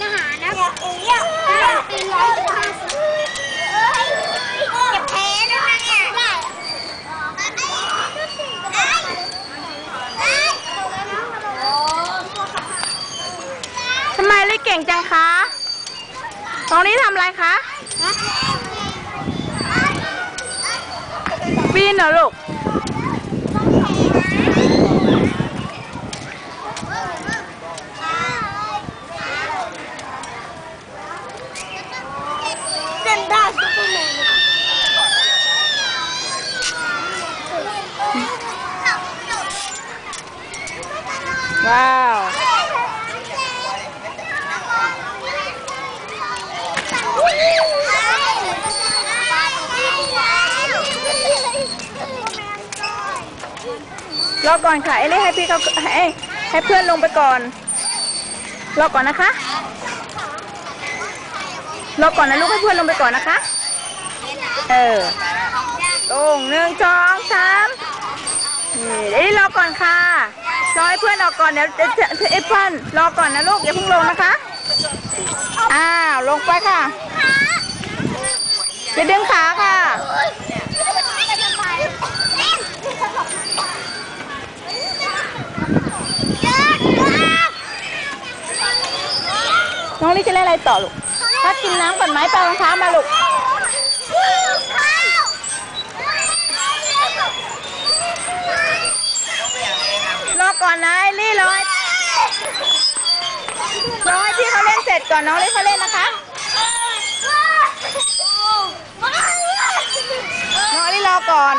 จะหานะเอ้ยเป็นร้อยห้าสิบจะแพ้ด้วยนะเนี่ยได้ทำไมเล่นเก่งจังคะตรงนี้ทำอะไรคะ ปีนเหรอลูก นด้ซุปเปอร์แมนว้าว รอก่อนค่ะ เอเล่ให้พี่เขาให้ให้เพื่อนลงไปก่อน รอก่อนนะคะ รอก่อนนะลูกให้เพื่อนลงไปก่อนนะคะ เออลงหนึ่งสองสามนี่เอ้ยรอก่อนค่ะรอให้เพื่อนออกก่อนเดี๋ยวเอ้เพื่อนรอก่อนนะลูกอย่าเพิ่งลงนะคะ อ้าวลงไปค่ะอย่าดึงขาค่ะน้องลิจะเล่นอะไรต่อลูก ถ้ากินน้ำก่อนไหมไปเอารองเท้ามาลูกรอก่อนนะไอรี่รอให้รอให้พี่เขาเล่นเสร็จก่อนน้องลิเขาเล่นนะคะน้องลิรอก่อน